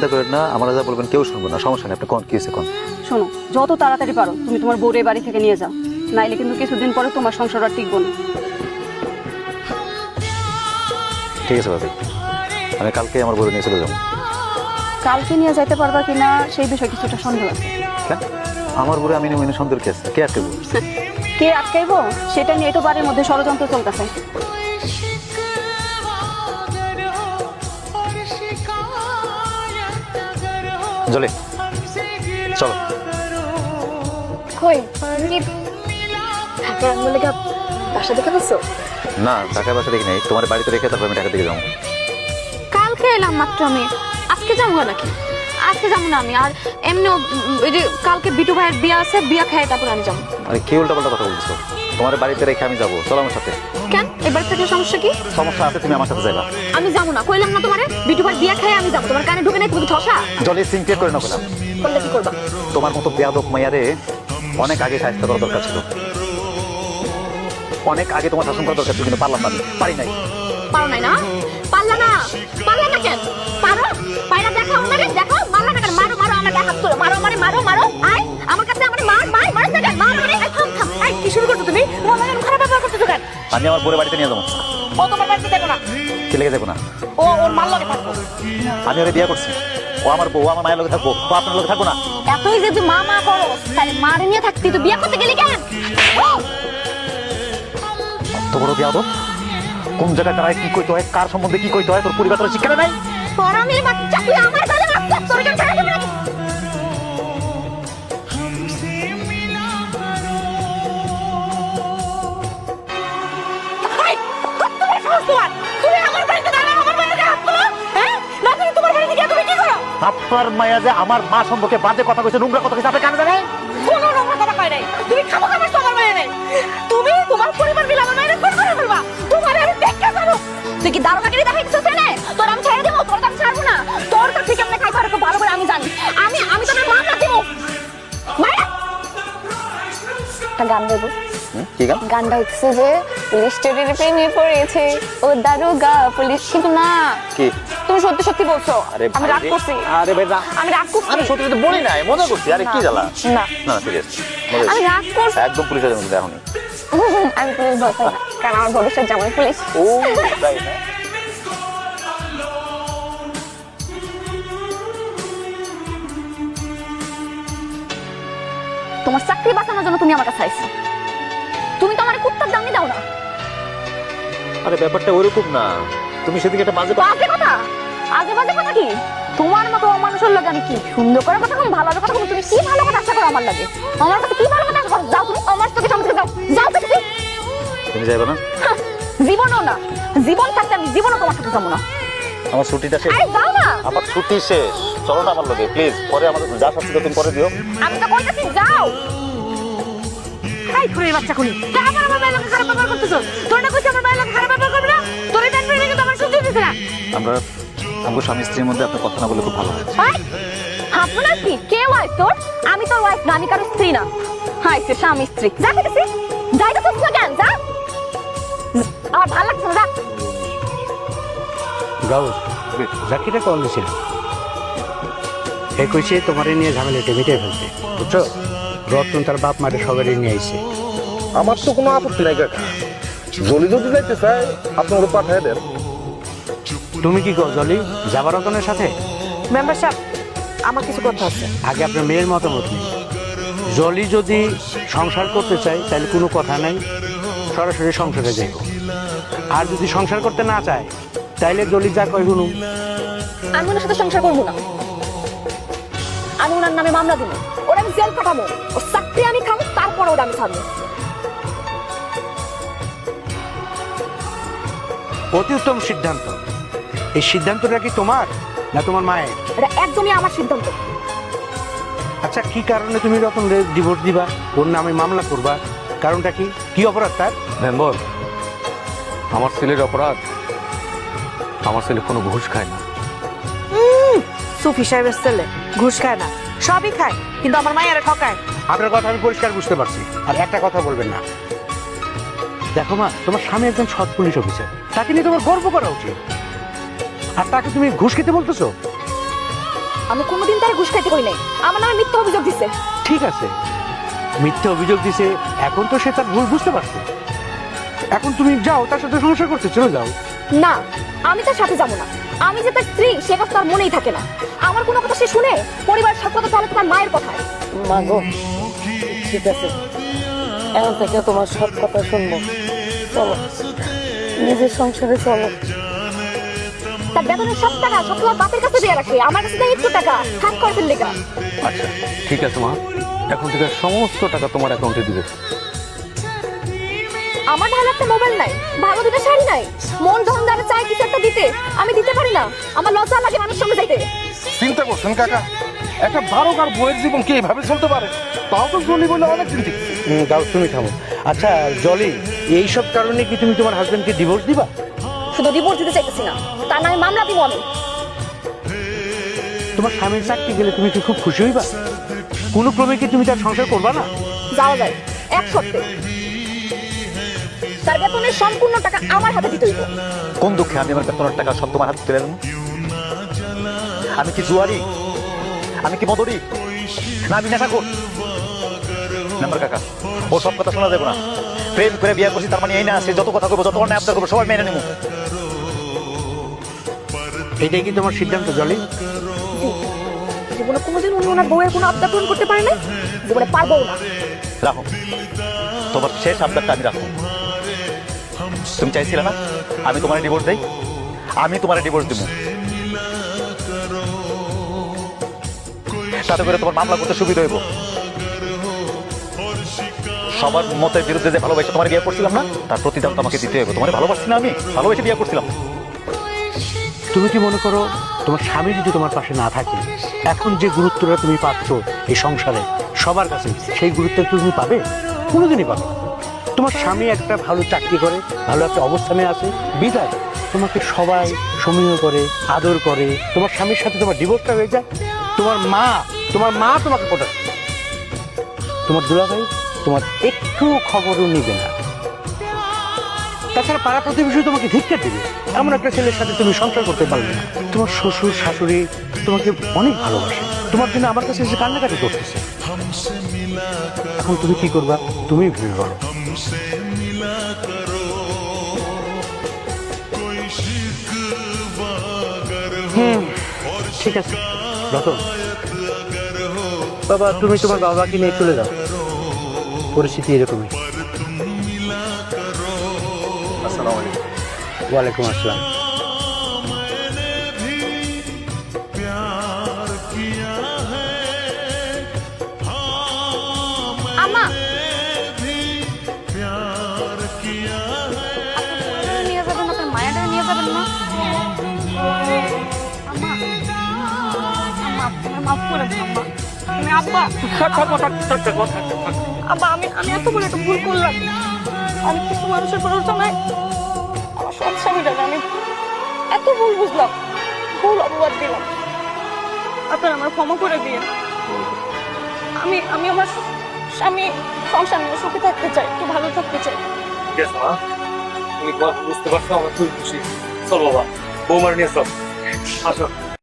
চিন্তা করেন না আমরা যা বলবেন কেউ শুনব না সমস্যা নেই আপনি কোন কি হয়েছে কোন? শোনো যত তাড়াতাড়ি পারো তুমি তোমার বউরের বাড়ি থেকে নিয়ে যাও নাইলে কিন্তু কিছুদিন পরে তোমার সংসার আর টিকবো না। ঠিক আছে ভাবি আমি কালকে আমার বলে নিয়ে চলে যাব। কালকে নিয়ে যাইতে পারবা কিনা সেই বিষয়ে কিছুটা সন্দেহ আছে। কেন? আমার বলে আমি নিয়ে সুন্দর কে আছে কে আটকে কে আটকাইবো? সেটা নিয়ে তো বাড়ির মধ্যে ষড়যন্ত্র চলতেছে। জলে। চলো। কই? ঢাকা বাসা দেখে বলছো না টাকা পয়সা দেখি নাই। তোমার বাড়িতে রেখে তারপর আমি টাকা দিকে যাব। কালকে এলাম মাত্র আমি। আজকে যাব নাকি? আজকে যাব না আমি। আর এমনিও ওই যে কালকে বিটু ভাইয়ের বিয়া আছে বিয়া খাই তারপর আমি যাব। আরে কি উল্টা পাল্টা কথা বলছো? তোমার বাড়িতে রেখে আমি যাব। চলো আমার সাথে। কেন? এবার থেকে সমস্যা কি? সমস্যা আছে তুমি আমার সাথে যাইবা। আমি যাব না। কইলাম না তোমারে বিটু ভাইয়ের বিয়া খাই আমি যাব। তোমার কানে ঢুকে নাই তুমি ঠসা? জলে সিনক্রিয়েট করে না বললাম করলে কি করবা? তোমার মতো বেয়াদব মাইয়ারে অনেক আগে সাহায্য করা দরকার ছিল। অনেক আগে তোমার শাসন করা দরকার ছিল কিন্তু পারলাম না পারি নাই। পারো নাই না? পারলা না? পারলা না কেন? পারো? পাইরা দেখাও আমারে দেখাও। মারলা না কেন? মারো মারো আমার হাত তুলো। মারো আমারে মারো মারো। আয় আমার কাছে আমারে মার মার মার না কেন তোমার লাগে খারাপ ব্যবহার করছ কেন? আমি আমার বোনের বাড়িতে নিয়ে যাব। ও তোমার বাড়িতে না? কে লেগে যাব না। ও ওর মার লগে থাকব। আমি ওরে বিয়ে করছি। ও আমার বউ আমার মায়ের লোকে থাকব। ও আপনার লোকে থাকব না। এতই যে তুই মা মা করো তাহলে মারে নিয়ে থাকতি তুই বিয়ে করতে গেলি কেন? তো বড় বেয়াদব কোন জায়গায় কারায় কি কইতে হয়? কার সম্বন্ধে কি কইতে হয়? তোর পরিবার তোর শিক্ষা নাই? পরামি বাচ্চা তুই আমার গালে তোর কেন কত তোমার? তুমি আমার বাড়িতে দাঁড়াও, আমার বাড়িতে হাত তোলো, হ্যাঁ? না তুমি তোমার বাড়িতে গিয়ে তুমি কি করো? আপনার মায়া যে আমার মা সম্পর্কে বাজে কথা কইছে নোংরা কথা কইছে আপনি কানে জানেন কোনো নোংরা কথা কয় নাই। তুমি খামোখা আমার সবার বাইরে নেই। তুমি তোমার পরিবার মিলে আমার বাইরে খুন করে ফেলবা। তোমার আমি দেখতে জানো। তুই কি দারোগাগিরি দেখাইতেছিস এনে? তোর আমি ছেড়ে দেবো, তোর আমি ছাড়বো না। তোর তো ঠিক খাইতে খুব ভালো করে আমি জানি। আমি আমি তোর মামলা দিব। মায়েরা! একটা গান দেবো কি গান? গানটা হচ্ছে যে পুলিশ চোরের প্রেমে পড়েছে ও দারোগা পুলিশ কিন্তু না। কি? তুমি সত্যি সত্যি বলছো? আরে আমি রাগ করছি। আরে ভাই আমি রাগ করছি। আমি সত্যি সত্যি বলি নাই মজা করছি। আরে কি জ্বালা? না। না সিরিয়াস আমি রাগ করছি। একদম পুলিশের এখন আমি পুলিশ না কারণ আমার ভবিষ্যৎ জামাই পুলিশ। ও তাই না? তোমার চাকরি বাঁচানোর জন্য তুমি আমার কাছে আইছো। তুমি তো আমার কুত্তার দামই দাও না। আরে ব্যাপারটা ওরকম না। তুমি সেদিকে একটা বাজে কথা বাজে কথা? আজে বাজে কথা কি? তোমার মতো মানুষের লাগে আমি কি সুন্দর করে কথা কম ভালো কথা কম তুমি কি ভালো কথা আশা করো আমার লাগে? আমার কাছে কি ভালো কথা আশা করো? যাও তুমি আমার থেকে সামনে যাও। যাও দেখছি তুমি যাইবে না? জীবনও না। জীবন থাকতে আমি জীবনও তোমার সাথে যাব না। আমার ছুটিটা শেষ। আরে যাও না। আমার ছুটি শেষ। চলো না আমার লগে প্লিজ পরে আমাদের যা দাও তুমি পরে দিও। আমি তো কইতাছি যাও। হাই খুরির বাচ্চা খুনি। তা আবার আমার বাইরে খারাপ ব্যবহার করতেছ? তোর না কইছি আমার বাইরে খারাপ ব্যবহার করবি না? তোর এই ব্যান্ড কিন্তু আমার সহ্য হইতেছে না। আমরা আমার স্বামী স্ত্রীর মধ্যে আপনার কথা না বলে খুব ভালো হয় আপনার কি? কে ওয়াইফ তোর? আমি তোর ওয়াইফ না আমি কারও স্ত্রী না। হাই সে স্বামী স্ত্রী। যা খেতেছি যাই তো না কেন? যা। আমার ভালো লাগছে না যা। গাউস জাকিরে কল দিছিল এ কইছে তোমারে নিয়ে ঝামেলাটা মিটে ফেলতে বুঝছ? রতন তার বাপ মারে সবারই নিয়ে আইছে। আমার তো কোনো আপত্তি নাই কাকা। জলি যদি যাইতে চাই আপনি ওরা পাঠিয়ে দেন। তুমি কি কো জলি? যাবার রতনের সাথে? মেম্বার সাহেব আমার কিছু কথা আছে। আগে আপনার মেয়ের মতামত নেই জলি যদি সংসার করতে চায় তাহলে কোনো কথা নাই। সরাসরি সংসারে যাইব। আর যদি সংসার করতে না চায় তাইলে জলি যা কয় শুনুন। আমি ওনার সাথে সংসার করব না। আমি ওনার নামে মামলা দিব। ওরা আমি জেল কাটাবো। ও চাকরি আমি খাব তারপর ওরা আমি ছাড়বো। অতি উত্তম সিদ্ধান্ত। এই সিদ্ধান্তটা কি তোমার না তোমার মায়ের? এটা একদমই আমার সিদ্ধান্ত। আচ্ছা কি কারণে তুমি রকম ডিভোর্স দিবা? ওর নামে মামলা করবা? কারণটা কি? কি অপরাধ তার? মেম্বর আমার ছেলের অপরাধ আমার ছেলে কোনো ঘুষ খায় না। সুফি সাহেবের ছেলে ঘুষ খায় না। সবই খায় কিন্তু আমার মায়ের ঠকায়। আপনার কথা আমি পরিষ্কার বুঝতে পারছি। আর একটা কথা বলবেন না। দেখো মা তোমার স্বামী একজন সৎ পুলিশ অফিসার। তাকে নিয়ে তোমার গর্ব করা উচিত। আর তাকে তুমি ঘুষ খেতে বলতেছো? আমি কোনোদিন তার ঘুষ খাইতে কই নাই। আমার নামে মিথ্যা অভিযোগ দিছে। ঠিক আছে। মিথ্যে অভিযোগ দিছে এখন তো সে তার ভুল বুঝতে পারছে। এখন তুমি যাও তার সাথে সংসার করতে চলে যাও। না আমি তার সাথে যাব না। আমি যে তার স্ত্রী সে কথা তার মনেই থাকে না। আমার কোনো কথা সে শুনে পরিবার সব কথা তাহলে তার মায়ের কথা মা গো ঠিক আছে। এখন থেকে তোমার সব কথা শুনব। চলো নিজের সংসারে চলো। তার বেতনের সব টাকা সব তোমার বাপের কাছে দিয়ে রাখে। আমার কাছে দেয় একটু টাকা। হাত করে ফেললে আচ্ছা ঠিক আছে মা। এখন থেকে সমস্ত টাকা তোমার অ্যাকাউন্টে দিবে। আমার ভালো একটা মোবাইল নাই ভালো দুটো শাড়ি নাই। মন যখন যারা চাই কিছু একটা দিতে আমি দিতে পারি না। আমার লজ্জা লাগে মানুষ সঙ্গে যাইতে। চিন্তা করছেন কাকা একটা বারোকার বইয়ের জীবন কি এইভাবে চলতে পারে? তাও তো জলি বলে অনেক চিন্তিত হুম, দাও তুমি থামো। আচ্ছা জলি এইসব কারণে কি তুমি তোমার হাজবেন্ডকে ডিভোর্স দিবা? শুধু ডিভোর্স দিতে চাইতেছি না তার নামে মামলা দিব আমি। তোমার স্বামীর চাকরি গেলে তুমি কি খুব খুশি হইবা? কোনো ক্রমে কি তুমি তার সংসার করবা না? যাওয়া যায় এক সপ্তাহে তার বেতনের সম্পূর্ণ টাকা আমার হাতে দিতে হইব। কোন দুঃখে আমি আমার বেতনের টাকা সব তোমার হাতে তুলে আমি কি জুয়ারি? আমি কি মদরি? না আমি নেশা কর। নাম্বার কাকা ও সব কথা শোনা যাবে না। প্রেম করে বিয়ে করছি তার মানে এই না সে যত কথা করব যত অন্যায় আবদার করব সবাই মেনে নেব। এটাই কি তোমার সিদ্ধান্ত জলি? জীবনে কোনোদিন উনি ওনার বউয়ের কোনো আবদার পূরণ করতে পারে না জীবনে পারব না। রাখো। তোমার শেষ আবদারটা আমি রাখো তুমি চাইছিলে না? আমি তোমার ডিভোর্স দেই? আমি তোমার ডিভোর্স দিব তাতে করে তোমার মামলা করতে সুবিধা হইব। সবার মতের বিরুদ্ধে যে ভালোবাসে তোমার বিয়ে করছিলাম না, তার প্রতিদান তোমাকে দিতে হবে তোমার ভালোবাসছি না আমি, ভালোবেসে বিয়ে করছিলাম। তুমি কি মনে করো, তোমার স্বামী যদি তোমার পাশে না থাকে, এখন যে গুরুত্বটা তুমি পাচ্ছ এই সংসারে, সবার কাছে সেই গুরুত্ব তুমি পাবে? কোনোদিনই পাবে। তোমার স্বামী একটা ভালো চাকরি করে, ভালো একটা অবস্থানে আছে, বিদায়। তোমাকে সবাই সমীহ করে, আদর করে। তোমার স্বামীর সাথে তোমার ডিভোর্সটা হয়ে যায়। তোমার মা তোমার মা তোমাকে পটায় তোমার দুলাভাই তোমার একটু খবরও নিবে না। তাছাড়া পাড়া প্রতিবেশী তোমাকে ধিক্কার দেবে। এমন একটা ছেলের সাথে তুমি সংসার করতে পারবে না। তোমার শ্বশুর, শাশুড়ি তোমাকে অনেক ভালোবাসে। তোমার জন্য আমার কাছে এসে কান্নাকাটি করতেছে। এখন তুমি কি করবা? তুমি ভেবে বলো ঠিক আছে। রতন। বাবা তুমি তোমার বাবাকে নিয়ে চলে যাও। পরিস্থিতি এরকমই। আসসালামু আলাইকুম। ওয়ালাইকুম আসসালাম। আমি আব্বা। আব্বা আমি আমি এত বড় একটা ভুল করলাম। আমি কিছু মানুষের প্ররোচনায় আমার সব স্বামীটাকে আমি এত ভুল বুঝলাম। ভুল অপবাদ দিলাম। আপনার আমার ক্ষমা করে দিয়ে আমি আমি আমার স্বামী সংসার নিয়ে সুখে থাকতে চাই একটু ভালো থাকতে চাই। তুমি বুঝতে পারছ আমার খুবই খুশি। চল বাবা। বৌমার নিয়ে চল। আসো।